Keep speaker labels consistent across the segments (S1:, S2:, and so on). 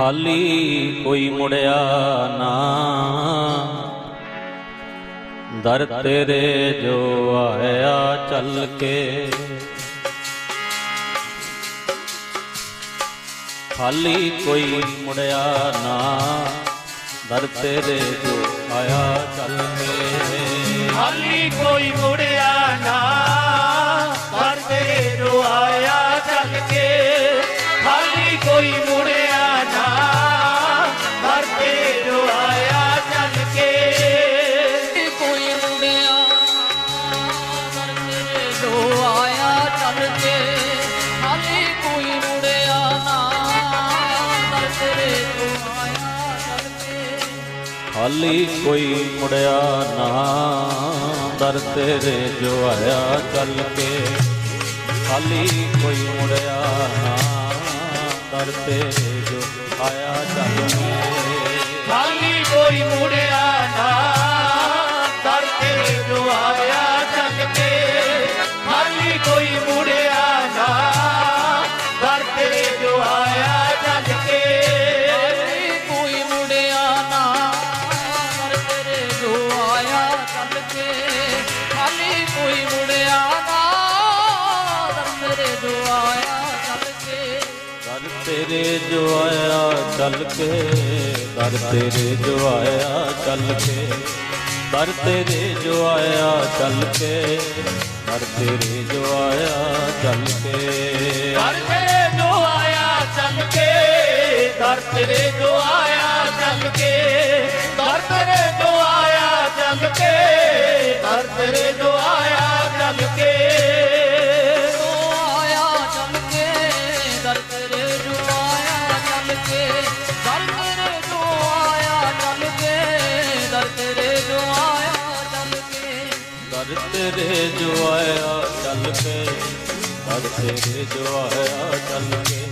S1: ਖਾਲੀ ਕੋਈ ਮੁੜਿਆ ਨਾ। ਦਰ ਤੇਰੇ ਜੋ ਆਇਆ ਚੱਲ ਕੇ। ਖਾਲੀ ਕੋਈ ਮੁੜਿਆ ਨਾ। ਦਰ ਤੇਰੇ ਜੋ ਆਇਆ ਚੱਲ ਕੇ।
S2: ਖਾਲੀ ਕੋਈ ਮੁੜਿਆ ਖਾਲੀ ਕੋਈ ਮੁੜਿਆ ਨਾ,
S3: ਦਰ ਤੇਰੇ ਜੋ ਆਇਆ ਚੱਲ ਕੇ।
S1: ਖਾਲੀ ਕੋਈ ਮੁੜਿਆ ਨਾ, ਦਰ ਤੇਰੇ ਜੋ ਆਇਆ ਚੱਲ ਕੇ। ਖਾਲੀ ਕੋਈ ਮੁੜਿਆ ਤੇਰੇ ਜੋ ਆਇਆ ਚੱਲ ਕੇ,
S2: ਦਰ ਤੇਰੇ ਜੋ ਆਇਆ ਚੱਲ ਕੇ, ਦਰ ਤੇਰੇ ਜੋ ਆਇਆ ਚੱਲ ਕੇ,
S3: ਦਰ ਤੇਰੇ ਜੋ ਆਇਆ ਚੱਲ ਕੇ। ਦਰ ਤੇਰੇ ਜੋ ਆਇਆ ਚੱਲ ਕੇ,
S1: ਦਰ ਤੇਰੇ ਜੋ ਆਇਆ ਚੱਲ ਕੇ, ਦਰ ਤੇਰੇ ਜੋ ਆਇਆ ਚੱਲ ਕੇ, ਦਰ ਤੇਰੇ ਜੋ ਤੇਰੇ ਜੋ ਆਇਆ, ਚੱਲ ਕੇ।
S2: ਦਰ ਤੇਰੇ ਜੋ ਆਇਆ, ਚੱਲ ਕੇ।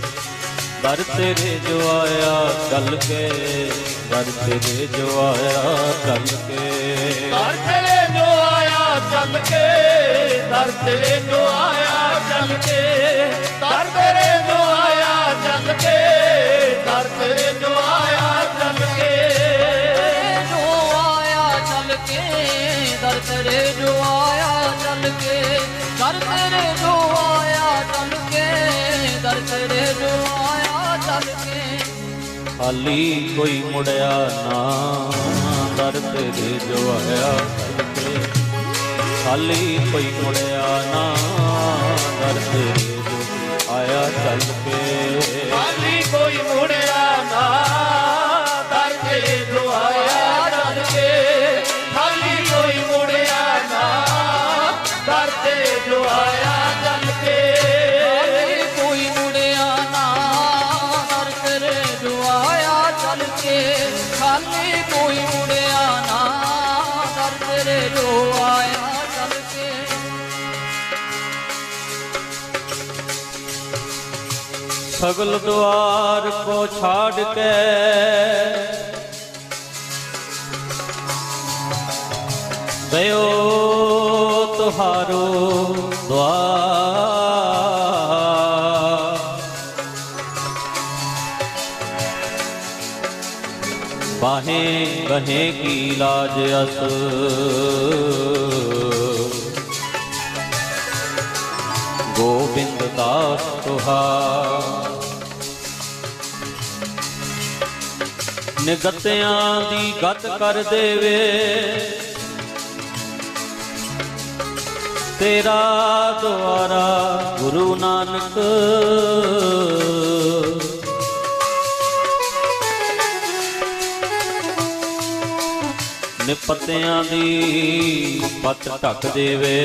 S2: ਦਰ ਤੇਰੇ ਜੋ ਆਇਆ, ਚੱਲ ਕੇ। ਦਰ ਤੇਰੇ ਜੋ ਆਇਆ, ਚੱਲ ਕੇ। ਦਰ ਤੇਰੇ ਜੋ ਆਇਆ, ਚੱਲ ਕੇ।
S3: ਦਰ ਤੇਰੇ ਜੋ ਆਇਆ, ਚੱਲ ਕੇ। ਦਰ ਤੇਰੇ
S1: ਖਾਲੀ ਕੋਈ ਮੁੜਿਆ ਨਾ, ਦਰ ਤੇਰੇ ਜੋ ਆਇਆ ਚੱਲ
S3: ਖਾਲੀ ਕੋਈ ਮੁੜਿਆ ਨਾ, ਦਰ ਤੇਰੇ ਜੋ ਆਇਆ ਚੱਲ ਕੇ
S1: ਸਗਲ ਦੁਆਰ ਕੋ ਛਾੜ ਕੇ। ਗਇਓ ਤੁਹਾਰੋ ਦੁਆਰ ਬਾਹੇ ਕਹੇ ਕੀ ਲਾਜ ਅਸ। ਗੋਬਿੰਦ ਦਾਸ ਤੁਹਾਰ। ਨਿਗਤਿਆਂ ਦੀ ਗਤ ਕਰ ਦੇਵੇ। ਤੇਰਾ ਦੁਆਰਾ ਗੁਰੂ ਨਾਨਕ ਨਿਪਤਿਆਂ ਦੀ ਪਤ ਢੱਕ ਦੇਵੇ।